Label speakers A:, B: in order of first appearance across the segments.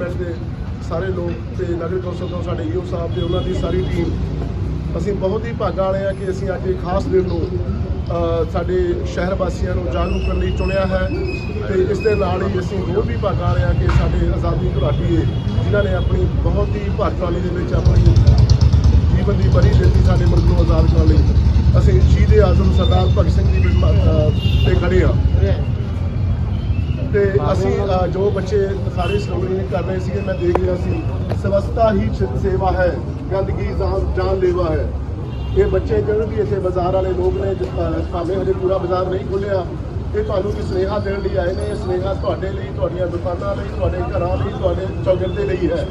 A: ਉਹਨਾਂ ਦੇ ਸਾਰੇ ਲੋਕ ਤੇ ਨਗਰ ਕੌਂਸਲ ਤੋਂ ਸਾਡੇ ਈਓ ਸਾਹਿਬ ਤੇ ਉਹਨਾਂ ਦੀ ਸਾਰੀ ਟੀਮ, ਅਸੀਂ ਬਹੁਤ ਹੀ ਭਾਗਾਂ ਵਾਲੇ ਆ ਕਿ ਅਸੀਂ ਅੱਜ ਇਹ ਖਾਸ ਦਿਨ ਨੂੰ ਸਾਡੇ ਸ਼ਹਿਰ ਵਾਸੀਆਂ ਨੂੰ ਜਾਗਰੂਕ ਕਰਨ ਲਈ ਚੁਣਿਆ ਹੈ ਤੇ ਇਸ ਦੇ ਨਾਲ ਹੀ ਅਸੀਂ ਹੋਰ ਵੀ ਭਾਗਾਂ ਵਾਲੇ ਆ ਕਿ ਸਾਡੇ ਆਜ਼ਾਦੀ ਘੁਲਾਟੀਏ, ਜਿਨ੍ਹਾਂ ਨੇ ਆਪਣੀ ਬਹੁਤ ਹੀ ਭਾਗਵਾਲੀ ਦੇ ਵਿੱਚ ਆਪਣੀ ਜੀਵਨ ਦੀ ਬਰੀ ਦਿੱਤੀ ਸਾਡੇ ਮੁਲਕ ਨੂੰ ਆਜ਼ਾਦ ਕਰਨ ਲਈ। ਅਸੀਂ ਸ਼ਹੀਦ ਆਜ਼ਮ ਸਰਦਾਰ ਭਗਤ ਸਿੰਘ ਜੀ ਬਿਸਮਾ- ਤੇ ਖੜੇ ਆ ਤੇ ਅਸੀਂ ਜੋ ਬੱਚੇ ਸਾਰੇ ਸਲੋਗਨ ਕਰ ਰਹੇ ਸੀਗੇ, ਮੈਂ ਦੇਖ ਰਿਹਾ ਸੀ। ਸਵਸਥਾ ਹੀ ਸੇਵਾ ਹੈ, ਗੰਦਗੀ ਜਾਨ ਜਾਨ ਹੈ। ਇਹ ਬੱਚੇ ਜਿਹੜੇ ਵੀ ਇੱਥੇ ਬਾਜ਼ਾਰ ਵਾਲੇ ਲੋਕ ਨੇ ਜ- ਭਾਵੇਂ ਹਜੇ ਪੂਰਾ ਬਾਜ਼ਾਰ ਨਹੀਂ ਖੁੱਲਿਆ ਇਹ ਤੁਹਾਨੂੰ ਕੀ ਸੁਨੇਹਾ ਦੇਣ ਲਈ ਆਏ ਨੇ। ਇਹ ਸੁਨੇਹਾ ਤੁਹਾਡੇ ਲਈ, ਤੁਹਾਡੀਆਂ ਦੁਕਾਨਾਂ ਲਈ, ਤੁਹਾਡੇ ਘਰਾਂ ਲਈ, ਤੁਹਾਡੇ ਚੌਗਿਰਦੇ ਲਈ ਹੈ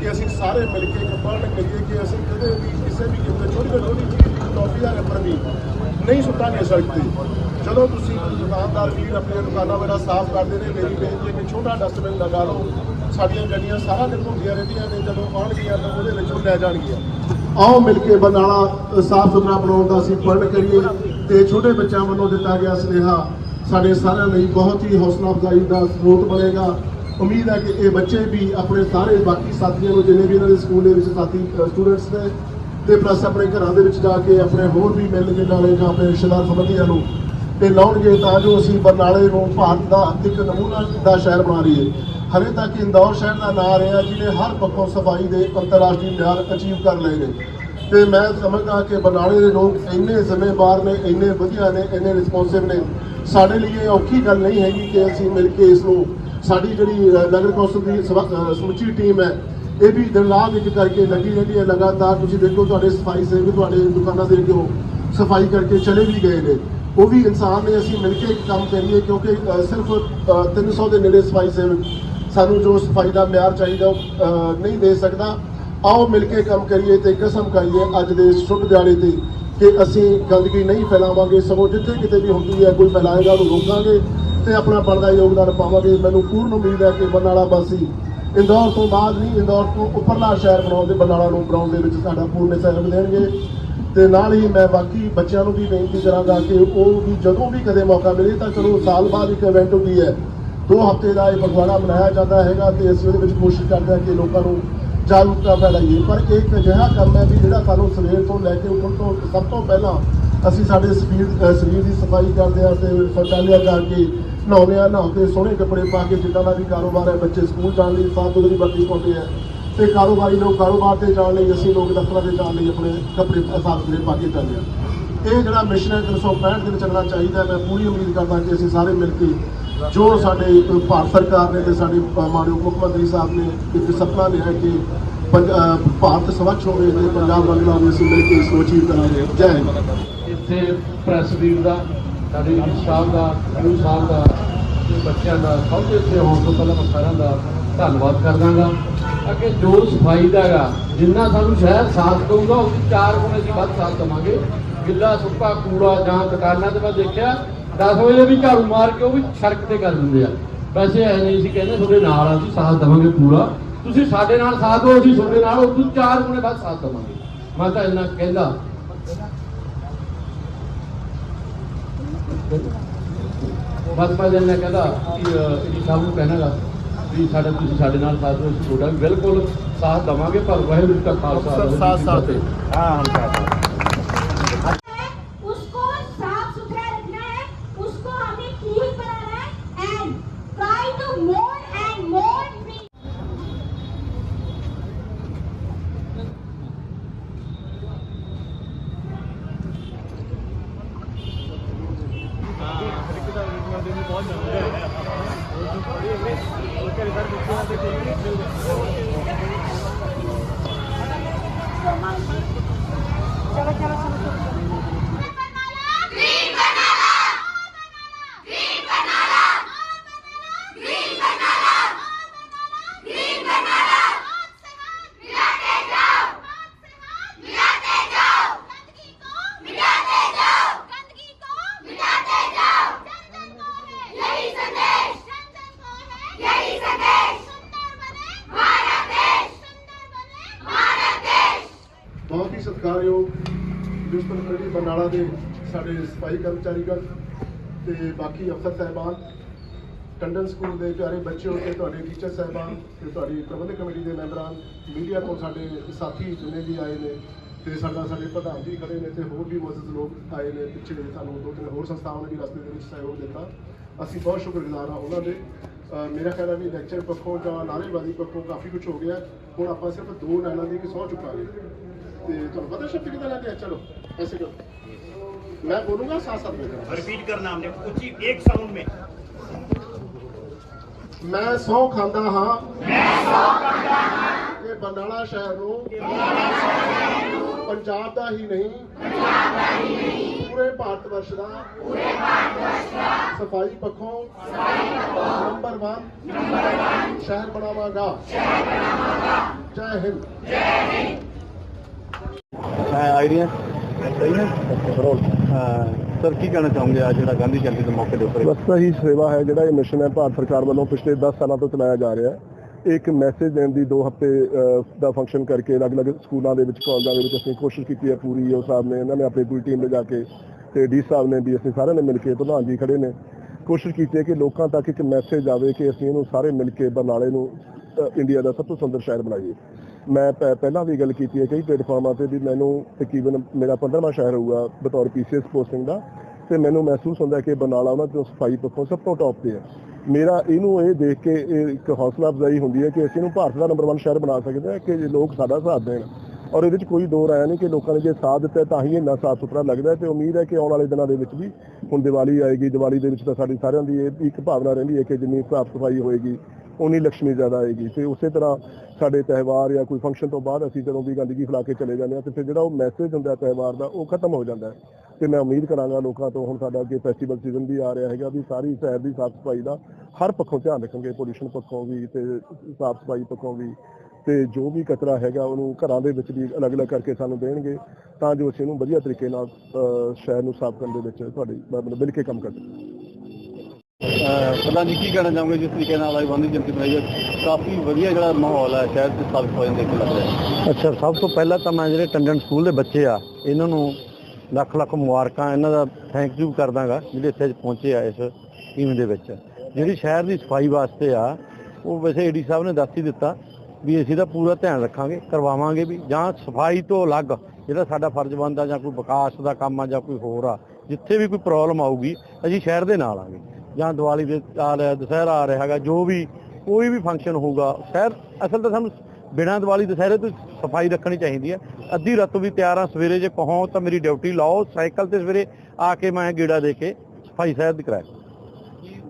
A: ਕਿ ਅਸੀਂ ਸਾਰੇ ਮਿਲ ਕੇ ਇੱਕ ਪੜ੍ਹਨ ਕਰੀਏ ਕਿ ਅਸੀਂ ਕਦੇ ਵੀ ਕਿਸੇ ਵੀ ਕਿਤੇ ਛੋਟੀ ਤੋਂ ਛੋਟੀ ਚੀਜ਼ ਦੀ ਟੌਫੀ ਦਾ ਰੈਪਰ ਵੀ ਨਹੀਂ ਸੁੱਟਾਂਗੇ ਸੜਕ ਤੇ। ਜਦੋਂ ਤੁਸੀਂ ਦੁਕਾਨਦਾਰ ਵੀਰ ਆਪਣੀਆਂ ਦੁਕਾਨਾਂ ਵਗੈਰਾ ਸਾਫ਼ ਕਰਦੇ ਨੇ, ਮੇਰੀ ਬੇਨਤੀ ਹੈ ਕਿ ਛੋਟਾ ਡਸਟਬਿਨ ਲਗਾ ਲਓ। ਸਾਡੀਆਂ ਗੱਡੀਆਂ ਸਾਰਾ ਦਿਨ ਘੁੰਮਦੀਆਂ ਰਹਿੰਦੀਆਂ ਨੇ, ਜਦੋਂ ਆਉਣਗੀਆਂ ਤਾਂ ਉਹਦੇ ਵਿੱਚੋਂ ਲੈ ਜਾਣਗੀਆਂ। ਆਓ ਮਿਲ ਕੇ ਬਰਨਾਲਾ ਸਾਫ਼ ਸੁਥਰਾ ਬਣਾਉਣ ਦਾ ਅਸੀਂ ਪੜ੍ਹਨ ਕਰੀਏ ਤੇ ਛੋਟੇ ਬੱਚਿਆਂ ਵੱਲੋਂ ਦਿੱਤਾ ਗਿਆ ਸੁਨੇਹਾ, ਸਾਡੇ ਸਾਰਿਆਂ ਲਈ ਬਹੁਤ ਹੀ ਹੌਸਲਾ ਅਫਜ਼ਾਈ ਦਾ ਸਰੋਤ ਬਣੇਗਾ। ਉਮੀਦ ਹੈ ਕਿ ਇਹ ਬੱਚੇ ਵੀ ਆਪਣੇ ਸਾਰੇ ਬਾਕੀ ਸਾਥੀਆਂ ਨੂੰ, ਜਿੰਨੇ ਵੀ ਇਹਨਾਂ ਦੇ ਸਕੂਲ ਦੇ ਵਿੱਚ ਸਾਥੀ ਸਟੂਡੈਂਟਸ ਨੇ ਤੇ ਪਲੱਸ ਆਪਣੇ ਘਰਾਂ ਦੇ ਵਿੱਚ ਜਾ ਕੇ ਆਪਣੇ ਹੋਰ ਵੀ ਮਿਲ ਮਿਲਣ ਨਾਲੇ ਜਾਂ ਆਪਣੇ ਰਿਸ਼ਤੇਦਾਰ ਸੰਬੰਧੀਆਂ ਨੂੰ ਤੇ ਲਾਉਣਗੇ ਤਾਂ ਜੋ ਅਸੀਂ ਬਰਨਾਲੇ ਨੂੰ ਭਾਰਤ ਦਾ ਇੱਕ ਨਮੂਨਾ ਦਾ ਸ਼ਹਿਰ ਬਣਾ ਲਈਏ। ਹਲੇ ਤੱਕ ਇੰਦੌਰ ਸ਼ਹਿਰ ਦਾ ਨਾਂ ਰਿਹਾ ਜਿਹਨੇ ਹਰ ਪੱਖੋਂ ਸਫ਼ਾਈ ਦੇ ਅੰਤਰਰਾਸ਼ਟਰੀ ਮਿਆਰ ਅਚੀਵ ਕਰ ਲਏ ਨੇ। ਤੇ ਮੈਂ ਸਮਝਦਾ ਕਿ ਬਰਨਾਲੇ ਦੇ ਲੋਕ ਇੰਨੇ ਜ਼ਿੰਮੇਵਾਰ ਨੇ, ਇੰਨੇ ਵਧੀਆ ਨੇ, ਇੰਨੇ ਰਿਸਪੌਂਸਿਵ ਨੇ। ਸਾਡੇ ਲਈ ਇਹ ਔਖੀ ਗੱਲ ਨਹੀਂ ਹੈਗੀ ਕਿ ਅਸੀਂ ਮਿਲ ਕੇ ਇਸ ਨੂੰ ਸਾਡੀ ਜਿਹੜੀ ਨਗਰ ਕੌਂਸਲ ਦੀ ਸਵਾ- ਸਮੁੱਚੀ ਟੀਮ ਹੈ ਇਹ ਵੀ ਦਿਨ ਰਾਤ ਇੱਕ ਕਰਕੇ ਲੱਗੀ ਰਹਿੰਦੀ ਹੈ। ਲਗਾਤਾਰ ਤੁਸੀਂ ਦੇਖੋ ਤੁਹਾਡੇ ਸਫ਼ਾਈ ਸੇਵਕ ਤੁਹਾਡੇ ਦੁਕਾਨਾਂ ਦੇ ਅੱਗੇ ਸਫ਼ਾਈ ਕਰਕੇ ਚਲੇ ਵੀ ਗਏ ਨੇ। ਉਹ ਵੀ ਇਨਸਾਨ ਨੇ ਅਸੀਂ ਮਿਲ ਕੇ ਕੰਮ ਕਰੀਏ ਕਿਉਂਕਿ ਸਿਰਫ ਅ, 300 ਦੇ ਨੇੜੇ ਸਫ਼ਾਈ ਸੇਵਕ ਸਾਨੂੰ ਜੋ ਸਫ਼ਾਈ ਦਾ ਮਿਆਰ ਚਾਹੀਦਾ ਉਹ ਨਹੀਂ ਦੇ ਸਕਦਾ। ਆਓ ਮਿਲ ਕੇ ਕੰਮ ਕਰੀਏ ਤੇ ਕਸਮ ਖਾਈਏ ਅੱਜ ਦੇ ਸ਼ੁਭ ਦਿਹਾੜੇ ਤੇ ਕਿ ਅਸੀਂ ਗੰਦਗੀ ਨਹੀਂ ਫੈਲਾਵਾਂਗੇ। ਸਗੋਂ ਜਿੱਥੇ ਕਿਤੇ ਵੀ ਹੁੰਦੀ ਹੈ ਕੋਈ ਫੈਲਾਏਗਾ ਉਹਨੂੰ ਰੋਕਾਂਗੇ ਤੇ ਆਪਣਾ ਬਣਦਾ ਯੋਗਦਾਨ ਪਾਵਾਂਗੇ। ਮੈਨੂੰ ਪੂਰਨ ਉਮੀਦ ਹੈ ਕਿ ਬਰਨਾਲਾ ਵਾਸੀ ਇੰਦੌਰ ਤੋਂ ਬਾਅਦ ਨਹੀਂ ਇੰਦੌਰ ਤੋਂ ਉੱਪਰਲਾ ਸ਼ਹਿਰ ਬਣਾਉਣ ਦੇ ਬਰਨਾਲਾ ਨੂੰ ਬਣਾਉਣ ਦੇ ਵਿੱਚ ਸਾਡਾ ਪੂਰਨ ਸਹਿਯੋਗ ਦੇਣਗੇ। ਤੇ ਨਾਲ ਹੀ ਮੈਂ ਬਾਕੀ ਬੱਚਿਆਂ ਨੂੰ ਵੀ ਬੇਨਤੀ ਕਰਾਂਗਾ ਕਿ ਉਹ ਵੀ ਜਦੋਂ ਵੀ ਕਦੇ ਮੌਕਾ ਮਿਲੇ ਤਾਂ ਚਲੋ ਸਾਲ ਬਾਅਦ ਇੱਕ ਇਵੈਂਟ ਹੁੰਦੀ ਹੈ। ਦੋ ਹਫ਼ਤੇ ਦਾ ਇਹ ਪਖਵਾੜਾ ਮਨਾਇਆ ਜਾਂਦਾ ਹੈਗਾ ਤੇ ਅਸੀਂ ਉਹਦੇ ਵਿੱਚ ਕੋਸ਼ਿਸ਼ ਕਰਦੇ ਹਾਂ ਕਿ ਲੋਕਾਂ ਨੂੰ ਜਾਗਰੂਕਤਾ ਫੈਲਾਈਏ। ਪਰ ਇਹ ਇੱਕ ਅਜਿਹਾ ਕੰਮ ਹੈ ਵੀ ਜਿਹੜਾ ਸਾਨੂੰ ਸਵੇਰ ਤੋਂ ਲੈ ਕੇ ਉੱਠਣ ਤੋਂ ਸਭ ਤੋਂ ਪਹਿਲਾਂ ਅਸੀਂ ਸਾਡੇ ਸਰੀਰ ਅ, ਸਰੀਰ ਦੀ ਸਫ਼ਾਈ ਕਰਦੇ ਹਾਂ ਤੇ ਸ਼ੌਚਾਲਿਆ ਜਾ ਕੇ ਨਹਾਉਂਦੇ ਆ ਨਹਾਉਂਦੇ ਸੋਹਣੇ ਕੱਪੜੇ ਪਾ ਕੇ ਜਿੱਦਾਂ ਦਾ ਵੀ ਕਾਰੋਬਾਰ ਹੈ ਬੱਚੇ ਸਕੂਲ ਜਾਣ ਲਈ ਸਾਫ਼ ਸੁਥਰੀ ਵਰਦੀ ਪਾਉਂਦੇ ਆ। ਤੇ ਕਾਰੋਬਾਰੀ ਲੋਕ ਕਾਰੋਬਾਰ ਤੇ ਜਾਣ ਲਈ ਅਸੀਂ ਲੋਕ ਦਫ਼ਤਰਾਂ ਤੇ ਜਾਣ ਲਈ ਆਪਣੇ ਕੱਪੜੇ ਸਾਫ਼ ਸੁਥਰੇ ਪਾ ਕੇ ਜਾਂਦੇ ਆ। ਇਹ ਜਿਹੜਾ ਮਿਸ਼ਨ ਹੈ 365 ਦਿਨ ਚੱਲਣਾ ਚਾਹੀਦਾ ਮੈਂ ਪੂਰੀ ਉਮੀਦ ਕਰਦਾ ਕਿ ਅਸੀਂ ਸਾਰੇ ਮਿਲ ਕੇ ਜੋ ਸਾਡੇ ਭਾਰਤ ਸਰਕਾਰ ਨੇ ਤੇ ਸਾਡੇ ਅ, ਮਾਨਯੋਗ ਮੁੱਖ ਮੰਤਰੀ ਸਾਹਿਬ ਨੇ ਇੱਕ ਸੁਪਨਾ ਲਿਆ ਕਿ ਪੰਜ- ਭਾਰਤ ਸਵੱਛ ਹੋਵੇ ਤੇ ਪੰਜਾਬ ਰੰਗਲਾ ਹੋਵੇ ਅਸੀਂ ਮਿਲ ਕੇ ਇਸ ਨੂੰ ਅਚੀਵ ਕਰਾਂਗੇ। ਜੈ ਹਿੰਦ।
B: ਇੱਥੇ ਪ੍ਰੈਸ ਵੀਰ ਦਾ ਸਾਡੇ ਜੀ ਸਾਹਿਬ ਦਾ, ਗੁਰੂ ਸਾਹਿਬ ਦਾ, ਤੇ ਬੱਚਿਆਂ ਦਾ, ਸਭ ਦੇ ਇੱਥੇ ਹੋਣ ਤੋਂ ਪਹਿਲਾਂ ਮੈਂ ਸਾਰਿਆਂ ਦਾ ਧੰਨਵਾਦ ਕਰਦਾਗਾ। ਅੱਗੇ ਜੋ ਸਫ਼ਾਈ ਦਾ ਹੈਗਾ, ਜਿੰਨਾ ਸਾਨੂੰ ਸ਼ਹਿਰ ਸਾਥ ਕਰੂਗਾ ਉਸ ਚਾਰ ਗੁਣੇ ਅਸੀਂ ਵੱਧ ਸਾਥ ਦਵਾਂਗੇ। ਗਿੱਲਾ, ਸੁੱਕਾ, ਕੂੜਾ ਜਾਂ ਦੁਕਾਨਾਂ ਤੇ ਮੈਂ ਦੇਖਿਆ 10 ਵਜੇ ਵੀ ਝਾੜੂ ਮਾਰ ਕੇ ਉਹ ਵੀ ਸੜਕ ਤੇ ਕਰ ਦਿੰਦੇ ਆ। ਵੈਸੇ ਐ ਨਹੀਂ ਸੀ ਕਹਿੰਦੇ, ਤੁਹਾਡੇ ਨਾਲ ਅਸੀਂ ਸਾਥ ਦਵਾਂਗੇ ਪੂਰਾ। ਤੁਸੀਂ ਸਾਡੇ ਨਾਲ ਸਾਥ ਦਿਓ, ਅਸੀਂ ਤੁਹਾਡੇ ਨਾਲ, ਉਹ ਚਾਰ ਗੁਣੇ ਵੱਧ ਸਾਥ ਦਵਾਂਗੇ। ਮੈਂ ਤਾਂ ਇੰਨਾ ਕਹਿੰਦਾ ਬਸ ਭਾਜਨ ਨੇ ਕਹਿੰਦਾ ਕਿ ਜੀ ਸਭ ਨੂੰ ਕਹਿਣਾਗਾ ਵੀ ਸਾਡਾ ਤੁਸੀਂ ਸਾਡੇ ਨਾਲ ਸਾਥ ਦਿਓ ਅਸੀਂ ਬਿਲਕੁਲ ਸਾਥ ਦਵਾਂਗੇ ਪਰ ਵਾਹਿਗੁਰੂ ਦਾ ਖਾਲਸਾ ਵਾਹਿਗੁਰੂ ਜੀ ਕੀ
A: ਹਾਂ ਹਾਂ চলো চলো ਬਰਨਾਲਾ ਦੇ ਸਾਡੇ ਸਫ਼ਾਈ ਕਰਮਚਾਰੀਗਣ
C: ਤੇ ਬਾਕੀ ਅਫਸਰ ਸਾਹਿਬਾਨ, ਟੰਡਨ ਸਕੂਲ ਦੇ ਪਿਆਰੇ ਬੱਚਿਓ ਤੇ ਤੁਹਾਡੇ ਟੀਚਰ ਸਾਹਿਬਾਨ ਤੇ ਤੁਹਾਡੀ ਪ੍ਰਬੰਧਕ ਕਮੇਟੀ ਦੇ ਮੈਂਬਰਾਂ, ਮੀਡੀਆ ਤੋਂ ਸਾਡੇ ਸਾਥੀ ਜਿੰਨੇ ਵੀ ਆਏ ਨੇ ਤੇ ਸਾਡਾ ਸਾਡੇ ਪ੍ਰਧਾਨ ਜੀ ਖੜੇ ਨੇ ਤੇ ਹੋਰ ਵੀ ਮੌਜੂਦ ਲੋਕ ਆਏ ਨੇ ਪਿੱਛੇ ਸਾਨੂੰ ਦੋ ਤਿੰਨ ਹੋਰ ਸੰਸਥਾਵਾਂ ਨੇ ਵੀ ਰਸਤੇ ਦੇ ਵਿੱਚ ਸਹਿਯੋਗ ਦਿੱਤਾ। ਅਸੀਂ ਬਹੁਤ ਸ਼ੁਕਰਗੁਜ਼ਾਰ ਹਾਂ ਉਹਨਾਂ ਦੇ। ਮੇਰਾ ਖਿਆਲ ਹੈ ਵੀ ਲੈਕਚਰ ਪੱਖੋਂ ਜਾਂ ਨਾਅਰੇਬਾਜ਼ੀ ਪੱਖੋਂ ਕਾਫੀ ਕੁਝ ਹੋ ਗਿਆ। ਹੁਣ ਆਪਾਂ ਸਿਰਫ ਦੋ ਲਾਈਨਾਂ ਦੀ ਕਿ ਸੌ ਚੁੱਕਾਂਗੇ। ਤੇ ਤੁਹਾਨੂੰ ਪਤਾ ਸ਼ਬਦ ਕਿਦਾਂ ਲੈਂਦੇ ਆ ਚਲੋ। ਐਸੇ ਕਰੋ मैं बोलूंगा साथ साथ में करो।
A: रिपीट करना हमने ऊंची एक साउंड में
C: ਮੈਂ ਸਹੁੰ ਖਾਂਦਾ ਹਾਂ ਮੈਂ ਸਹੁੰ ਖਾਂਦਾ ਹਾਂ ਕਿ ਬਰਨਾਲਾ ਸ਼ਹਿਰ ਨੂੰ ਪੰਜਾਬ ਦਾ ਹੀ ਨਹੀਂ ਪੰਜਾਬ ਦਾ ਹੀ ਨਹੀਂ ਪੂਰੇ ਭਾਰਤ ਵਰਸ਼ ਦਾ ਪੂਰੇ ਭਾਰਤ ਵਰਸ਼ ਦਾ ਸਫਾਈ ਪੱਖੋਂ ਸਫਾਈ ਪੱਖੋਂ ਨੰਬਰ 1 ਨੰਬਰ 1 ਸ਼ਹਿਰ ਬਣਾਵਾਂਗਾ ਸ਼ਹਿਰ ਬਣਾਵਾਂਗਾ ਜੈ ਹਿੰਦ
D: ਆਈਡੀਆ ਸਹੀ ਹੈ। ਸਰ, ਕੀ ਕਹਿਣਾ ਚਾਹੋਗੇ ਆ ਜਿਹੜਾ ਗਾਂਧੀ ਜਯੰਤੀ ਦੇ ਮੌਕੇ ਦੇ ਉੱਪਰ?
C: ਬਸ ਇਹੀ ਸੇਵਾ ਹੈ ਜਿਹੜਾ ਇਹ ਮਿਸ਼ਨ ਹੈ, ਭਾਰਤ ਸਰਕਾਰ ਵੱਲੋਂ ਪਿਛਲੇ 10 ਸਾਲਾਂ ਤੋਂ ਚਲਾਇਆ ਜਾ ਰਿਹਾ ਹੈ। ਇੱਕ ਮੈਸੇਜ ਦੇਣ ਦੀ 2 ਹਫ਼ਤੇ ਦਾ ਫੰਕਸ਼ਨ ਕਰਕੇ ਅਲੱਗ-ਅਲੱਗ ਸਕੂਲਾਂ ਦੇ ਵਿੱਚ, ਕਾਲਜਾਂ ਦੇ ਵਿੱਚ ਅਸੀਂ ਕੋਸ਼ਿਸ਼ ਕੀਤੀ ਹੈ ਪੂਰੀ। ਉਹ ਸਾਹਿਬ ਨੇ, ਇਹਨਾਂ ਨੇ ਆਪਣੀ ਪੂਰੀ ਟੀਮ ਲਿਜਾ ਕੇ ਤੇ ਡੀ ਸਾਹਿਬ ਨੇ ਵੀ ਅਸੀਂ ਸਾਰਿਆਂ ਨੇ ਮਿਲ ਕੇ, ਪ੍ਰਧਾਨ ਜੀ ਖੜੇ ਨੇ, ਕੋਸ਼ਿਸ਼ ਕੀਤੀ ਹੈ ਕਿ ਲੋਕਾਂ ਤੱਕ ਇੱਕ ਮੈਸੇਜ ਆਵੇ ਕਿ ਅਸੀਂ ਇਹਨੂੰ ਸਾਰੇ ਮਿਲ ਕੇ ਬਰਨਾਲੇ ਨੂੰ ਇੰਡੀਆ ਦਾ ਸਭ ਤੋਂ ਸੁੰਦਰ ਸ਼ਹਿਰ ਬਣਾਈਏ। ਮੈਂ ਪਹਿਲਾਂ ਵੀ ਗੱਲ ਕੀਤੀ ਹੈ ਕਈ ਪਲੇਟਫਾਰਮਾਂ ਤੇ ਵੀ ਮੈਨੂੰ ਤਕਰੀਬਨ ਮੇਰਾ 15ਵਾਂ ਸ਼ਹਿਰ ਹੋਊਗਾ ਬਤੌਰ ਪੀਸੀਐਸ ਪੋਸਟਿੰਗ ਦਾ ਤੇ ਮੈਨੂੰ ਮਹਿਸੂਸ ਹੁੰਦਾ ਕਿ ਬਰਨਾਲਾ ਉਹਨਾਂ ਤੋਂ ਸਫ਼ਾਈ ਪੱਖੋਂ ਸਭ ਤੋਂ ਟੌਪ ਤੇ ਹੈ। ਮੇਰਾ ਇਹਨੂੰ ਇਹ ਦੇਖ ਕੇ ਇੱਕ ਹੌਸਲਾ ਅਫਜ਼ਾਈ ਹੁੰਦੀ ਹੈ ਕਿ ਅਸੀਂ ਇਹਨੂੰ ਭਾਰਤ ਦਾ ਨੰਬਰ 1 ਸ਼ਹਿਰ ਬਣਾ ਸਕਦੇ ਹਾਂ ਕਿ ਲੋਕ ਸਾਡਾ ਸਾਥ ਦੇਣ। ਔਰ ਇਹਦੇ ਵਿੱਚ ਕੋਈ ਦੋ ਰਾਇਆ ਨਹੀਂ ਕਿ ਲੋਕਾਂ ਨੇ ਜੇ ਸਾਥ ਦਿੱਤਾ ਤਾਂ ਹੀ ਇੰਨਾ ਸਾਫ਼ ਸੁਥਰਾ ਲੱਗਦਾ ਤੇ ਉਮੀਦ ਹੈ ਕਿ ਆਉਣ ਵਾਲੇ ਦਿਨਾਂ ਦੇ ਵਿੱਚ ਵੀ ਹੁਣ ਦੀਵਾਲੀ ਆਏਗੀ, ਦੀਵਾਲੀ ਦੇ ਵਿੱਚ ਤਾਂ ਸਾਡੀ ਸਾਰਿਆਂ ਦੀ ਇਹ ਇੱਕ ਭਾਵਨਾ ਰਹਿੰਦੀ ਹੈ ਕਿ ਜਿੰਨੀ ਸਾਫ਼ ਸਫ਼ਾਈ ਹੋਏਗੀ ਉਨੀ ਲక్ష్ਮੀ ਜ਼ਿਆਦਾ ਆਏਗੀ। ਤੇ ਉਸੇ ਤਰ੍ਹਾਂ ਸਾਡੇ ਤਿਉਹਾਰ ਜਾਂ ਕੋਈ ਫੰਕਸ਼ਨ ਤੋਂ ਬਾਅਦ ਅਸੀਂ ਜਦੋਂ ਵੀ ਗੰਦਗੀ ਫੈਲਾ ਕੇ ਚਲੇ ਜਾਂਦੇ ਹਾਂ, ਤੇ ਫਿਰ ਜਿਹੜਾ ਉਹ ਮੈਸੇਜ ਹੁੰਦਾ ਤਿਉਹਾਰ ਦਾ, ਉਹ ਖਤਮ ਹੋ ਜਾਂਦਾ ਹੈ। ਤੇ ਮੈਂ ਉਮੀਦ ਕਰਾਂਗਾ ਲੋਕਾਂ ਤੋਂ ਹੁਣ ਸਾਡਾ ਅੱਗੇ ਫੈਸਟੀਵਲ ਸੀਜ਼ਨ ਵੀ ਆ ਰਿਹਾ ਹੈਗਾ, ਵੀ ਸਾਰੀ ਸ਼ਹਿਰ ਦੀ ਸਾਫ਼ ਸਫ਼ਾਈ ਦਾ ਹਰ ਪੱਖੋਂ ਧਿਆਨ ਰੱਖਾਂਗੇ ਪੋਲੂਸ਼ਨ ਪੱਖੋਂ ਵੀ ਤੇ ਸਾਫ਼ ਸਫ਼ਾਈ ਪੱਖੋਂ ਵੀ। ਤੇ ਜੋ ਵੀ ਕਚਰਾ ਹੈਗਾ, ਉਹਨੂੰ ਘਰਾਂ ਦੇ ਵਿੱਚ ਵੀ ਅਲੱਗ-ਅਲੱਗ ਕਰਕੇ ਸਾਨੂੰ ਦੇਣਗੇ, ਤਾਂ ਜੋ ਅਸੀਂ ਇਹਨੂੰ ਵਧੀਆ ਤਰੀਕੇ ਨਾਲ ਸ਼ਹਿਰ ਨੂੰ ਸਾਫ਼ ਕਰਨ ਦੇ ਵਿੱਚ ਤੁਹਾਡੀ ਮਤਲਬ ਮਿਲ ਕੇ ਕੰਮ ਕਰ ਸਕੀਏ।
D: ਪ੍ਰਧਾਨ ਜੀ ਕੀ ਕਹਿਣਾ ਚਾਹੋਗੇ ਜਿਸ ਤਰੀਕੇ ਨਾਲ ਆਈ ਗਾਂਧੀ ਜਯੰਤੀ ਮਨਾਈ ਹੈ। ਕਾਫੀ ਵਧੀਆ ਜਿਹੜਾ ਮਾਹੌਲ ਹੈ, ਸ਼ਹਿਰ ਚ ਸਾਫ਼ ਸਫ਼ਾਈ ਦੇਖ ਕੇ ਲੱਗ ਰਿਹਾ
E: ਅੱਛਾ, ਸਭ ਤੋਂ ਪਹਿਲਾਂ ਤਾਂ ਮੈਂ ਜਿਹੜੇ ਟੰਡਨ ਸਕੂਲ ਦੇ ਬੱਚੇ ਆ, ਇਹਨਾਂ ਨੂੰ ਲੱਖ ਲੱਖ ਮੁਬਾਰਕਾਂ, ਇਹਨਾਂ ਦਾ ਥੈਂਕ ਯੂ ਕਰਦਾਗਾ, ਜਿਹੜੇ ਇੱਥੇ ਪਹੁੰਚੇ ਆ ਇਸ ਟੀਮ ਦੇ ਵਿੱਚ। ਜਿਹੜੀ ਸ਼ਹਿਰ ਦੀ ਸਫ਼ਾਈ ਵਾਸਤੇ ਆ, ਉਹ ਵੈਸੇ ਏਡੀ ਸਾਹਿਬ ਨੇ ਦੱਸ ਹੀ ਦਿੱਤਾ ਵੀ ਅਸੀਂ ਦਾ ਪੂਰਾ ਧਿਆਨ ਰੱਖਾਂਗੇ, ਕਰਵਾਵਾਂਗੇ ਵੀ, ਜਾਂ ਸਫ਼ਾਈ ਤੋਂ ਅਲੱਗ ਜਿਹੜਾ ਸਾਡਾ ਫਰਜ਼ ਬਣਦਾ ਜਾਂ ਕੋਈ ਵਿਕਾਸ ਦਾ ਕੰਮ ਆ ਜਾਂ ਕੋਈ ਹੋਰ ਆ, ਜਿੱਥੇ ਵੀ ਕੋਈ ਪ੍ਰੋਬਲਮ ਆਊਗੀ, ਅਸੀਂ ਸ਼ਹਿਰ ਦੇ ਨਾਲ ਆਂਗੇ ਜਾਂ ਦੀਵਾਲੀ ਦੇ ਆ ਰਿਹਾ ਦੁਸਹਿਰਾ ਆ ਰਿਹਾ ਹੈਗਾ ਜੋ ਵੀ ਕੋਈ ਵੀ ਫੰਕਸ਼ਨ ਹੋਊਗਾ ਸ਼ਹਿਰ ਅਸਲ ਤਾਂ ਸਾਨੂੰ ਬਿਨਾਂ ਦੀਵਾਲੀ ਦੁਸਹਿਰੇ ਤੋਂ ਸਫ਼ਾਈ ਰੱਖਣੀ ਚਾਹੀਦੀ ਹੈ। ਅੱਧੀ ਰਾਤ ਵੀ ਤਿਆਰ ਆ ਸਵੇਰੇ ਜੇ ਕਹੋ ਤਾਂ ਮੇਰੀ ਡਿਊਟੀ ਲਾਓ ਸਾਈਕਲ ਤੇ ਸਵੇਰੇ ਆ ਕੇ ਮੈਂ ਗੇੜਾ ਦੇ ਕੇ ਸਫ਼ਾਈ ਸ਼ਹਿਰ ਦੀ ਕਰਾਇਆ।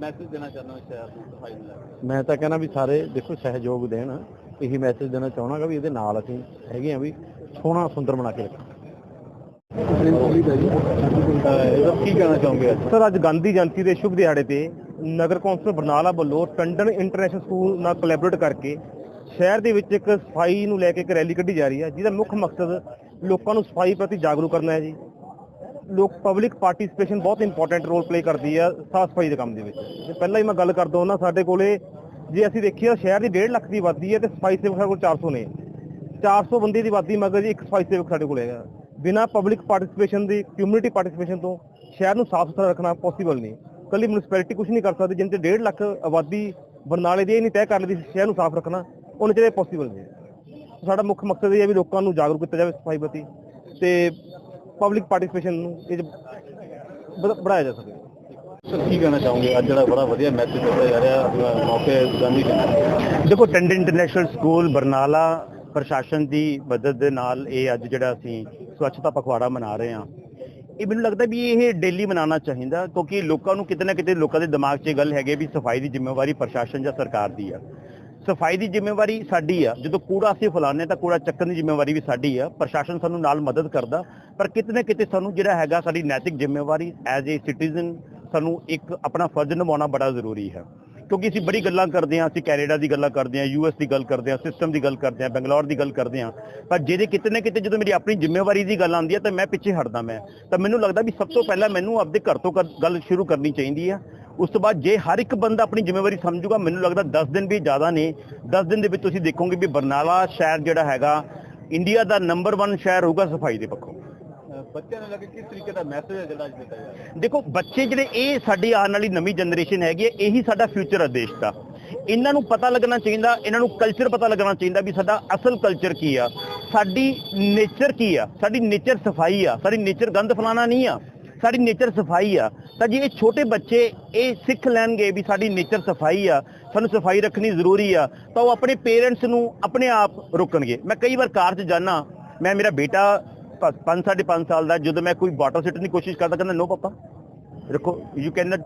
D: ਮੈਸੇਜ ਦੇਣਾ ਚਾਹੁੰਦਾ ਸ਼ਹਿਰ ਨੂੰ ਸਫ਼ਾਈ ਨੂੰ ਲੈ ਕੇ?
E: ਮੈਂ ਤਾਂ ਕਹਿੰਦਾ ਵੀ ਸਾਰੇ ਦੇਖੋ ਸਹਿਯੋਗ ਦੇਣ ਇਹੀ ਮੈਸੇਜ ਦੇਣਾ ਚਾਹਣਾਗਾ ਵੀ ਇਹਦੇ ਨਾਲ ਅਸੀਂ ਹੈਗੇ ਆ ਵੀ ਸੋਹਣਾ ਸੁੰਦਰ ਬਣਾ ਕੇ ਰੱਖਾਂ
D: ਕੀ ਕਹਿਣਾ ਚਾਹੋਗੇ
F: ਸਰ, ਅੱਜ ਗਾਂਧੀ ਜਯੰਤੀ ਦੇ ਸ਼ੁਭ ਦਿਹਾੜੇ ਤੇ ਨਗਰ ਕੌਂਸਲ ਬਰਨਾਲਾ ਵੱਲੋਂ ਟੰਡਨ ਇੰਟਰਨੈਸ਼ਨਲ ਸਕੂਲ ਨਾਲ ਕੋਲੈਬੋਰੇਟ ਕਰਕੇ ਸ਼ਹਿਰ ਦੇ ਵਿੱਚ ਇੱਕ ਸਫ਼ਾਈ ਨੂੰ ਲੈ ਕੇ ਇੱਕ ਰੈਲੀ ਕੱਢੀ ਜਾ ਰਹੀ ਹੈ, ਜਿਹਦਾ ਮੁੱਖ ਮਕਸਦ ਲੋਕਾਂ ਨੂੰ ਸਫ਼ਾਈ ਪ੍ਰਤੀ ਜਾਗਰੂਕ ਕਰਨਾ ਹੈ ਜੀ। ਲੋਕ ਪਬਲਿਕ ਪਾਰਟਿਸਿਪੇਸ਼ਨ ਬਹੁਤ ਇੰਪੋਰਟੈਂਟ ਰੋਲ ਪਲੇ ਕਰਦੀ ਹੈ ਸਾਫ਼ ਸਫ਼ਾਈ ਦੇ ਕੰਮ ਦੇ ਵਿੱਚ। ਤੇ ਪਹਿਲਾਂ ਹੀ ਮੈਂ ਗੱਲ ਕਰਦਾ ਹਾਂ ਸਾਡੇ ਕੋਲੇ, ਜੇ ਅਸੀਂ ਦੇਖੀਏ ਸ਼ਹਿਰ ਦੀ 1.5 ਲੱਖ ਦੀ ਆਬਾਦੀ ਹੈ ਤੇ ਸਫ਼ਾਈ ਸੇਵਕ ਸਾਡੇ ਕੋਲ 400 ਨੇ। 400 ਬੰਦੇ ਦੀ ਆਬਾਦੀ ਮਗਰ ਜੀ ਇੱਕ ਸਫ਼ਾਈ ਸੇਵਕ ਸਾਡੇ ਕੋਲ ਹੈਗਾ। ਬਿਨਾਂ ਪਬਲਿਕ ਪਾਰਟਿਸਿਪੇਸ਼ਨ ਦੀ ਕਮਿਊਨਿਟੀ ਪਾਰਟਿਸਿਪੇਸ਼ਨ ਤੋਂ ਸ਼ਹਿਰ ਨੂੰ ਸਾਫ਼ ਸੁਥਰਾ ਰੱਖਣਾ ਪੋਸੀਬਲ ਨਹੀਂ। ਕੱਲੀ ਮਿਊਨਿਸਪੈਲਿਟੀ ਕੁਝ ਨਹੀਂ ਕਰ ਸਕਦੀ ਜਿੰਨੇ 1.5 ਲੱਖ ਆਬਾਦੀ ਬਰਨਾਲੇ ਦੀ ਇਹ ਨਹੀਂ ਤੈਅ ਕਰ ਲਈ ਸ਼ਹਿਰ ਨੂੰ ਸਾਫ਼ ਰੱਖਣਾ ਉਹਨੇ ਜਿਹੜੇ ਪੋਸੀਬਲ ਨਹੀਂ। ਸਾਡਾ ਮੁੱਖ ਮਕਸਦ ਇਹ ਹੈ ਵੀ ਲੋਕਾਂ ਨੂੰ ਜਾਗਰੂਕ ਕੀਤਾ ਜਾਵੇ ਸਫ਼ਾਈ ਪ੍ਰਤੀ ਤੇ ਪਬਲਿਕ ਪਾਰਟਿਸਿਪੇਸ਼ਨ ਨੂੰ ਇਹ ਵਧਾਇਆ ਜਾ ਸਕੇ।
D: ਸਰ ਕੀ ਕਹਿਣਾ ਚਾਹੋਗੇ? ਅੱਜ ਜਿਹੜਾ ਬੜਾ ਵਧੀਆ ਮੈਸੇਜ ਦਿੱਤਾ ਜਾ ਰਿਹਾ ਮੌਕੇ ਗਾਂਧੀ
F: ਦੇਖੋ ਟੰਡਨ ਇੰਟਰਨੈਸ਼ਨਲ ਸਕੂਲ ਬਰਨਾਲਾ ਪ੍ਰਸ਼ਾਸਨ ਦੀ ਮਦਦ ਦੇ ਨਾਲ ਇਹ ਅੱਜ ਜਿਹੜਾ ਅਸੀਂ ਸਵੱਛਤਾ ਪਖਵਾੜਾ ਮਨਾ ਰਹੇ ਹਾਂ। ਇਹ ਮੈਨੂੰ ਲੱਗਦਾ ਵੀ ਇਹ ਡੇਲੀ ਮਨਾਉਣਾ ਚਾਹੀਦਾ ਕਿਉਂਕਿ ਲੋਕਾਂ ਨੂੰ ਕਿਤੇ ਨਾ ਕਿਤੇ ਲੋਕਾਂ ਦੇ ਦਿਮਾਗ 'ਚ ਇਹ ਗੱਲ ਹੈਗੀ ਵੀ ਸਫ਼ਾਈ ਦੀ ਜ਼ਿੰਮੇਵਾਰੀ ਪ੍ਰਸ਼ਾਸਨ ਜਾਂ ਸਰਕਾਰ ਦੀ ਆ। ਸਫ਼ਾਈ ਦੀ ਜ਼ਿੰਮੇਵਾਰੀ ਸਾਡੀ ਆ। ਜਦੋਂ ਕੂੜਾ ਅਸੀਂ ਫੈਲਾਉਂਦੇ ਤਾਂ ਕੂੜਾ ਚੱਕਣ ਦੀ ਜ਼ਿੰਮੇਵਾਰੀ ਵੀ ਸਾਡੀ ਆ। ਪ੍ਰਸ਼ਾਸਨ ਸਾਨੂੰ ਨਾਲ ਮਦਦ ਕਰਦਾ, ਪਰ ਕਿਤੇ ਨਾ ਕਿਤੇ ਸਾਨੂੰ ਜਿਹੜਾ ਹੈਗਾ ਸਾਡੀ ਨੈਤਿਕ ਜ਼ਿੰਮੇਵਾਰੀ ਐਜ਼ ਏ ਸਿਟੀਜ਼ਨ ਸਾਨੂੰ ਇੱਕ ਆਪਣਾ ਫਰਜ਼ ਨਿਭਾਉਣਾ ਬੜਾ ਜ਼ਰੂਰੀ ਹੈ। ਕਿਉਂਕਿ ਅਸੀਂ ਬੜੀ ਗੱਲਾਂ ਕਰਦੇ ਹਾਂ, ਅਸੀਂ ਕੈਨੇਡਾ ਦੀ ਗੱਲਾਂ ਕਰਦੇ ਹਾਂ ਯੂਐਸ ਦੀ ਗੱਲ ਕਰਦੇ ਹਾਂ, ਸਿਸਟਮ ਦੀ ਗੱਲ ਕਰਦੇ ਹਾਂ, ਬੰਗਲੌਰ ਦੀ ਗੱਲ ਕਰਦੇ ਹਾਂ। ਪਰ ਜਿਹਦੇ ਕਿਤੇ ਨਾ ਕਿਤੇ ਜਦੋਂ ਮੇਰੀ ਆਪਣੀ ਜ਼ਿੰਮੇਵਾਰੀ ਦੀ ਗੱਲ ਆਉਂਦੀ ਹੈ, ਤਾਂ ਮੈਂ ਪਿੱਛੇ ਹਟਦਾ ਮੈਂ। ਤਾਂ ਮੈਨੂੰ ਲੱਗਦਾ ਵੀ ਸਭ ਤੋਂ ਪਹਿਲਾਂ ਮੈਨੂੰ ਆਪਦੇ ਘਰ ਤੋਂ ਕਰ- ਗੱਲ ਸ਼ੁਰੂ ਕਰਨੀ ਚਾਹੀਦੀ ਹੈ। ਉਸ ਤੋਂ ਬਾਅਦ ਜੇ ਹਰ ਇੱਕ ਬੰਦਾ ਆਪਣੀ ਜ਼ਿੰਮੇਵਾਰੀ ਸਮਝੂਗਾ, ਮੈਨੂੰ ਲੱਗਦਾ 10 ਦਿਨ ਵੀ ਜ਼ਿਆਦਾ ਨੇ। 10 ਦਿਨ ਦੇ ਵਿੱਚ ਤੁਸੀਂ ਦੇਖੋਗੇ ਵੀ ਬਰਨਾਲਾ ਸ਼ਹਿਰ ਜਿਹੜਾ ਹੈਗਾ ਇੰਡੀਆ ਦਾ ਨੰਬਰ 1 ਸ਼ਹਿਰ ਹੋਊਗਾ ਸਫ਼ਾਈ ਦੇ ਪੱਖੋਂ।
D: ਬੱਚਿਆਂ ਨੂੰ ਲੱਗੇ ਕਿਸ ਤਰੀਕੇ ਦਾ ਮੈਸੇਜ ਹੈ ਜਿਹੜਾ ਅੱਜ ਦਿੱਤਾ ਜਾ ਰਿਹਾ?
F: ਦੇਖੋ, ਬੱਚੇ ਜਿਹੜੇ ਇਹ ਸਾਡੀ ਆਉਣ ਵਾਲੀ ਨਵੀਂ ਜਨਰੇਸ਼ਨ ਹੈਗੀ ਹੈ, ਇਹੀ ਸਾਡਾ ਫਿਊਚਰ ਹੈ ਦੇਸ਼ ਦਾ। ਇਹਨਾਂ ਨੂੰ ਪਤਾ ਲੱਗਣਾ ਚਾਹੀਦਾ, ਇਹਨਾਂ ਨੂੰ ਕਲਚਰ ਪਤਾ ਲੱਗਣਾ ਚਾਹੀਦਾ ਵੀ ਸਾਡਾ ਅਸਲ ਕਲਚਰ ਕੀ ਆ। ਸਾਡੀ ਨੇਚਰ ਕੀ ਆ? ਸਾਡੀ ਨੇਚਰ ਸਫ਼ਾਈ ਆ। ਸਾਡੀ ਨੇਚਰ ਗੰਦ ਫਲਾਣਾ ਨਹੀਂ ਆ। ਸਾਡੀ ਨੇਚਰ ਸਫ਼ਾਈ ਆ। ਤਾਂ ਜੇ ਇਹ ਛੋਟੇ ਬੱਚੇ ਇਹ ਸਿੱਖ ਲੈਣਗੇ ਵੀ ਸਾਡੀ ਨੇਚਰ ਸਫ਼ਾਈ ਆ, ਸਾਨੂੰ ਸਫ਼ਾਈ ਰੱਖਣੀ ਜ਼ਰੂਰੀ ਆ, ਤਾਂ ਉਹ ਆਪਣੇ ਪੇਰੈਂਟਸ ਨੂੰ ਆਪਣੇ ਆਪ ਰੋਕਣਗੇ। ਮੈਂ ਕਈ ਵਾਰ ਕਾਰ 'ਚ ਜਾਣਾ ਮੈਂ ਮੇਰਾ ਬੇਟਾ 5 5.5 ਸਾਲ ਦਾ, ਜਦੋਂ ਮੈਂ ਕੋਈ ਬਾਟਲ ਸਿੱਟਣ ਦੀ ਕੋਸ਼ਿਸ਼ ਕਰਦਾ, ਕਹਿੰਦਾ ਨੋ ਪਾਪਾ, ਰੱਖੋ you can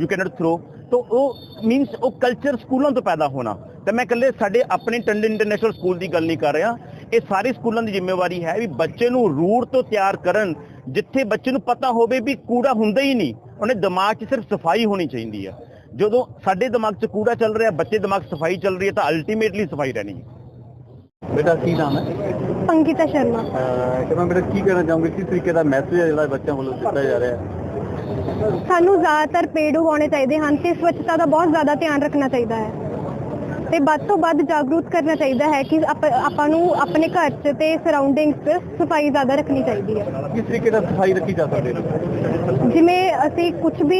F: you can't throw ਤੋ ਉਹ ਮੀਨਸ ਉਹ ਕਲਚਰ ਸਕੂਲਾਂ ਤੋਂ ਪੈਦਾ ਹੋਣਾ। ਤੇ ਮੈਂ ਇਕੱਲੇ ਸਾਡੇ ਆਪਣੇ ਟੰਡਨ ਇੰਟਰਨੈਸ਼ਨਲ ਸਕੂਲ ਦੀ ਗੱਲ ਨਹੀਂ ਕਰ ਰਿਹਾ। ਇਹ ਸਾਰੇ ਸਕੂਲਾਂ ਦੀ ਜ਼ਿੰਮੇਵਾਰੀ ਹੈ ਵੀ ਬੱਚੇ ਨੂੰ ਰੂਟ ਤੋਂ ਤਿਆਰ ਕਰਨ, ਜਿੱਥੇ ਬੱਚੇ ਨੂੰ ਪਤਾ ਹੋਵੇ ਵੀ ਕੂੜਾ ਹੁੰਦਾ ਹੀ ਨਹੀਂ, ਉਹਨੇ ਦਿਮਾਗ 'ਚ ਸਿਰਫ ਸਫ਼ਾਈ ਹੋਣੀ ਚਾਹੀਦੀ ਹੈ ਜਦੋਂ ਸਾਡੇ ਦਿਮਾਗ 'ਚ ਕੂੜਾ ਚੱਲ ਰਿਹਾ, ਬੱਚੇ ਦਿਮਾਗ 'ਚ ਸਫ਼ਾਈ ਚੱਲ ਰਹੀ ਹੈ, ਤਾਂ ਅਲਟੀਮੇਟਲੀ ਸਫ਼ਾਈ ਰਹਿਣੀ ਹੈ।
D: ਬੇਟਾ, ਕੀ ਨਾਮ ਹੈ?
G: ਅੰਕਿਤਾ ਸ਼ਰਮਾ।
D: ਕਿਵੇਂ ਬੇਟਾ ਕੀ ਕਹਿਣਾ ਚਾਹੋਗੇ? ਕਿਸ ਤਰੀਕੇ ਦਾ ਮੈਸੇਜ ਹੈ ਜਿਹੜਾ ਬੱਚਿਆਂ ਵੱਲੋਂ ਦਿੱਤਾ ਜਾ ਰਿਹਾ? ਹੈ
G: ਸਾਨੂੰ ਜ਼ਿਆਦਾਤਰ ਪੇੜ ਉਗਾਉਣੇ ਚਾਹੀਦੇ ਹਨ ਤੇ ਸਵੱਛਤਾ ਦਾ ਬਹੁਤ ਜ਼ਿਆਦਾ ਧਿਆਨ ਰੱਖਣਾ ਚਾਹੀਦਾ ਹੈ। ਤੇ ਵੱਧ ਤੋਂ ਵੱਧ ਜਾਗਰੂਕ ਕਰਨਾ ਚਾਹੀਦਾ ਹੈ ਕਿ ਆਪ- ਨੂੰ ਆਪਣੇ ਘਰ 'ਚ ਤੇ ਸਰਾਊਂਡਿੰਗਸ 'ਚ ਸਫ਼ਾਈ ਜ਼ਿਆਦਾ ਰੱਖਣੀ ਚਾਹੀਦੀ ਹੈ।
D: ਕਿਸ ਤਰੀਕੇ ਦਾ ਸਫ਼ਾਈ ਰੱਖੀ ਜਾ ਸਕਦੀ ਹੈ?
G: ਜਿਵੇਂ ਅਸੀਂ ਕੁਝ ਵੀ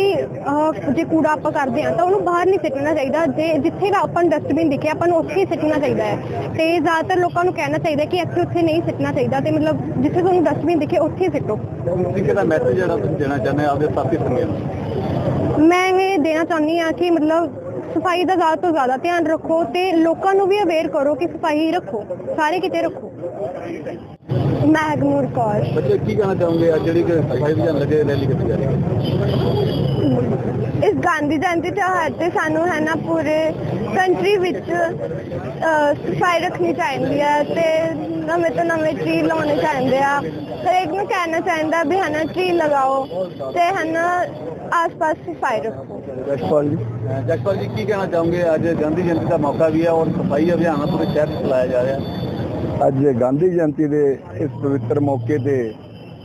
G: ਜੇ ਕੂੜਾ ਆਪਾਂ ਕਰਦੇ ਹਾਂ ਤਾਂ ਉਹਨੂੰ ਬਾਹਰ ਨਹੀਂ ਸਿੱਟਣਾ ਚਾਹੀਦਾ। ਜੇ ਜਿੱਥੇ ਵੀ ਆਪਾਂ ਡਸਟਬਿਨ ਦਿਖੇ ਆਪਾਂ ਨੂੰ ਉੱਥੇ ਹੀ ਸਿੱਟਣਾ ਚਾਹੀਦਾ ਹੈ। ਤੇ ਜ਼ਿਆਦਾਤਰ ਲੋਕਾਂ ਨੂੰ ਕਹਿਣਾ ਚਾਹੀਦਾ ਕਿ ਇੱਥੇ ਉੱਥੇ ਨਹੀਂ ਸਿੱਟਣਾ ਚਾਹੀਦਾ ਤੇ ਮਤਲਬ ਜਿੱਥੇ ਤੁਹਾਨੂੰ ਡਸਟਬਿਨ ਦਿਖੇ ਉੱਥੇ ਸਿੱਟੋ।
D: ਕਿਸ ਤਰੀਕੇ ਦਾ ਮੈਸੇਜ ਜਿਹੜਾ ਤੁਸੀਂ ਦੇਣਾ ਚਾਹੁੰਦੇ ਆਪਦੇ ਸਾਥੀ ਸੰਗੀਆਂ
G: ਮੈਂ ਇਹ ਦੇਣਾ ਚਾਹੁੰਦੀ ਹਾਂ ਕਿ ਮਤਲਬ ਸਫ਼ਾਈ ਦਾ ਜ਼ਿਆਦਾ ਤੋਂ ਜ਼ਿਆਦਾ ਧਿਆਨ ਰੱਖੋ ਤੇ ਲੋਕਾਂ ਨੂੰ ਵੀ ਅਵੇਅਰ ਕਰੋ ਕਿ ਸਫ਼ਾਈ ਰੱਖੋ ਸਾਰੇ ਕਿਤੇ ਰੱਖੋ। ਮੈਗਨੂਰ ਕੌਰ।
D: ਬੱਚੇ ਕੀ ਕਹਿਣਾ ਚਾਹੋਗੇ? ਅੱਜ ਜਿਹੜੀ ਕਿ ਸਫ਼ਾਈ ਅਭਿਆਨ ਲੱਗੇ ਰੈਲੀ ਕੀਤੀ ਜਾ ਰਹੀ ਹੈ?
G: ਇਸ ਗਾਂਧੀ ਜਯੰਤੀ ਤਿਉਹਾਰ ਤੇ ਸਾਨੂੰ ਹੈ ਨਾ ਪੂਰੇ ਕੰਟਰੀ ਵਿੱਚ ਅਹ, ਸਫ਼ਾਈ ਰੱਖਣੀ ਚਾਹੀਦੀ ਹੈ ਤੇ ਨਵੇਂ ਤੋਂ ਨਵੇਂ ਟਰੀ ਲਾਉਣੇ ਚਾਹੀਦੇ ਆ। ਹਰੇਕ ਨੂੰ ਕਹਿਣਾ ਚਾਹੀਦਾ ਵੀ ਹੈ ਨਾ ਟਰੀ ਲਗਾਓ ਤੇ ਹੈ ਨਾ ਆਸ-ਪਾਸ ਸਫ਼ਾਈ ਰੱਖੋ।
D: ਜਸਪਾਲ ਜੀ। ਜਸਪਾਲ ਜੀ ਕੀ ਕਹਿਣਾ ਚਾਹੋਗੇ? ਅੱਜ ਗਾਂਧੀ ਜਯੰਤੀ ਦਾ ਮੌਕਾ ਵੀ ਹੈ ਔਰ ਸਫ਼ਾਈ ਅਭਿਆਨ ਪੂਰੇ ਸ਼ਹਿਰ 'ਚ ਚਲਾਇਆ ਜਾ ਰਿਹਾ। ਹੈ
H: ਅੱਜ ਗਾਂਧੀ ਜਯੰਤੀ ਦੇ ਇਸ ਪਵਿੱਤਰ ਮੌਕੇ ਤੇ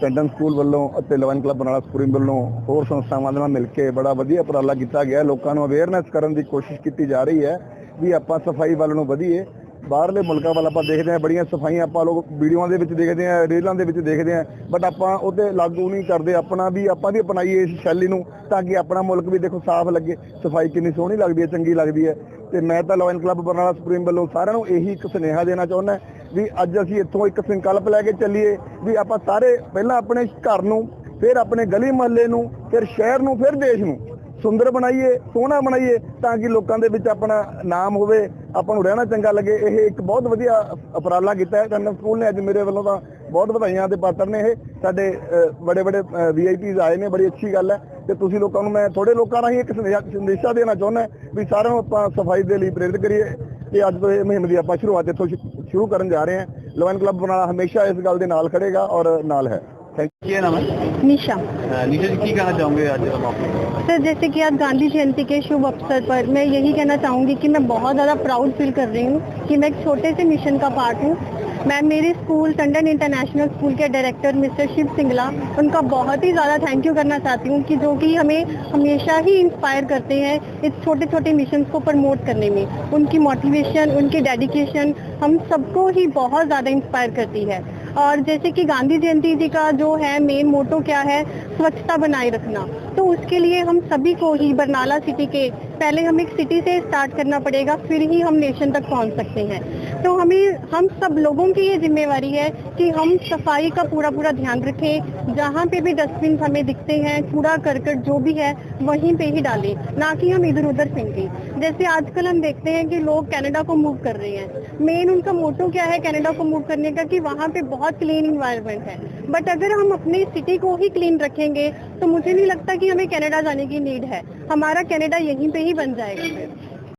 H: ਟੰਡਨ ਸਕੂਲ ਵੱਲੋਂ ਅਤੇ ਲਵਨ ਕਲੱਬ ਬਰਨਾਲਾ ਸਕੂਲ ਵੱਲੋਂ ਹੋਰ ਸੰਸਥਾਵਾਂ ਦੇ ਨਾਲ ਮਿਲ ਕੇ ਬੜਾ ਵਧੀਆ ਉਪਰਾਲਾ ਕੀਤਾ ਗਿਆ। ਲੋਕਾਂ ਨੂੰ ਅਵੇਅਰਨੈਸ ਕਰਨ ਦੀ ਕੋਸ਼ਿਸ਼ ਕੀਤੀ ਜਾ ਰਹੀ ਹੈ ਵੀ ਆਪਾਂ ਸਫ਼ਾਈ ਵੱਲ ਨੂੰ ਵਧੀਏ। ਬਾਹਰਲੇ ਮੁਲਕਾਂ ਵੱਲ ਆਪਾਂ ਦੇਖਦੇ ਹਾਂ, ਬੜੀਆਂ ਸਫਾਈਆਂ ਆਪਾਂ ਲੋਕ ਵੀਡੀਓਆਂ ਦੇ ਵਿੱਚ ਦੇਖਦੇ ਹਾਂ, ਰੀਲਾਂ ਦੇ ਵਿੱਚ ਦੇਖਦੇ ਹਾਂ ਬਟ ਆਪਾਂ ਉਹਤੇ ਲਾਗੂ ਨਹੀਂ ਕਰਦੇ, ਆਪਣਾ ਵੀ ਆਪਾਂ ਵੀ ਅਪਣਾਈਏ ਇਸ ਸ਼ੈਲੀ ਨੂੰ ਤਾਂ ਕਿ ਆਪਣਾ ਮੁਲਕ ਵੀ ਦੇਖੋ ਸਾਫ਼ ਲੱਗੇ, ਸਫ਼ਾਈ ਕਿੰਨੀ ਸੋਹਣੀ ਲੱਗਦੀ ਹੈ, ਚੰਗੀ ਲੱਗਦੀ ਹੈ। ਤੇ ਮੈਂ ਤਾਂ ਲਾਇਨ ਕਲੱਬ ਬਰਨਾਲਾ ਸੁਪਰੀਮ ਵੱਲੋਂ ਸਾਰਿਆਂ ਨੂੰ ਇਹੀ ਇੱਕ ਸੁਨੇਹਾ ਦੇਣਾ ਚਾਹੁੰਦਾ ਵੀ ਅੱਜ ਅਸੀਂ ਇੱਥੋਂ ਇੱਕ ਸੰਕਲਪ ਲੈ ਕੇ ਚੱਲੀਏ, ਵੀ ਆਪਾਂ ਸਾਰੇ ਪਹਿਲਾਂ ਆਪਣੇ ਘਰ ਨੂੰ, ਫਿਰ ਆਪਣੇ ਗਲੀ ਮੁਹੱਲੇ ਨੂੰ, ਫਿਰ ਸ਼ਹਿਰ ਨੂੰ, ਫਿਰ ਦੇਸ਼ ਨੂੰ ਸੁੰਦਰ ਬਣਾਈਏ, ਸੋਹਣਾ ਬਣਾਈਏ, ਤਾਂ ਕਿ ਲੋਕਾਂ ਦੇ ਵਿੱਚ ਆਪਣਾ ਨਾਮ ਹੋਵੇ, ਆਪਾਂ ਨੂੰ ਰਹਿਣਾ ਚੰਗਾ ਲੱਗੇ, ਇਹ ਇੱਕ ਬਹੁਤ ਵਧੀਆ ਉਪਰਾਲਾ ਕੀਤਾ ਹੈ। ਟੰਡਨ ਸਕੂਲ ਨੇ ਅੱਜ ਮੇਰੇ ਵੱਲੋਂ ਤਾਂ ਬਹੁਤ ਵਧਾਈਆਂ ਦੇ ਪਾਤਰ ਨੇ ਇਹ। ਸਾਡੇ ਬੜੇ ਬੜੇ ਵੀਆਈਪੀਜ਼ ਆਏ ਨੇ, ਬੜੀ ਅੱਛੀ ਗੱਲ ਹੈ। ਤੇ ਤੁਸੀਂ ਲੋਕਾਂ ਨੂੰ, ਮੈਂ ਥੋੜੇ ਲੋਕਾਂ ਰਾਹੀਂ ਇੱਕ ਸੰਦੇਸ਼ਾ ਸੰਦੇਸ਼ਾ ਦੇਣਾ ਚਾਹੁੰਦਾ ਵੀ ਸਾਰਿਆਂ ਨੂੰ ਆਪਾਂ ਸਫ਼ਾਈ ਦੇ ਲਈ ਪ੍ਰੇਰਿਤ ਕਰੀਏ। ਤੇ ਅੱਜ ਤੋਂ ਇਹ ਮੁਹਿੰਮ ਦੀ ਆਪਾਂ ਸ਼ੁਰੂਆਤ ਇੱਥੋਂ ਸ਼ੁਰੂ ਕਰਨ ਜਾ ਰਹੇ ਹਾਂ। ਲਵਨ ਕਲੱਬ ਬਰਨਾਲਾ ਹਮੇਸ਼ਾ ਇਸ ਗੱਲ ਦੇ ਨਾਲ ਖੜੇਗਾ ਔਰ ਨਾਲ ਹੈ।
G: निशा।
D: निशा जी की कहना चाहूँगी
G: सर जैसे कि आज गांधी जयंती के शुभ अवसर पर मैं यही कहना चाहूँगी कि मैं बहुत ज़्यादा प्राउड फील कर रही हूँ कि मैं एक छोटे से मिशन का पार्ट हूँ। मैं मेरे स्कूल टंडन इंटरनेशनल स्कूल के डायरेक्टर मिस्टर शिव सिंगला उनका बहुत ही ज़्यादा थैंक यू करना चाहती हूँ कि जो कि हमें हमेशा ही इंस्पायर करते हैं इस छोटे छोटे मिशन को प्रमोट करने में। उनकी मोटिवेशन उनकी डेडिकेशन हम सबको ही बहुत ज़्यादा इंस्पायर करती है। और जैसे कि गांधी जयंती जी का जो है मेन मोटो क्या है स्वच्छता बनाए रखना। तो उसके लिए हम सभी को ही बरनाला सिटी के, पहले हम एक सिटी से स्टार्ट करना पड़ेगा, फिर ही हम नेशन तक पहुँच सकते हैं। तो हमें, हम सब लोगों की ये जिम्मेवारी है कि हम सफ़ाई का पूरा पूरा ध्यान रखें, जहाँ पे भी डस्टबिन हमें दिखते हैं, कूड़ा, करकट, जो भी है, वहीं पे ही डालें, ना कि हम इधर उधर फेंकें। जैसे आजकल हम देखते हैं कि लोग कनाडा को मूव कर रहे हैं। मेन उनका मोटो क्या है कनाडा को मूव करने का? कि वहाँ पे बहुत क्लीन इन्वायरमेंट है। बट अगर हम अपनी सिटी को ही क्लीन रखेंगे तो मुझे नहीं लगता कि हमें कनाडा जाने की नीड है हमारा कनाडा यहीं पे ही बन जाएगा फिर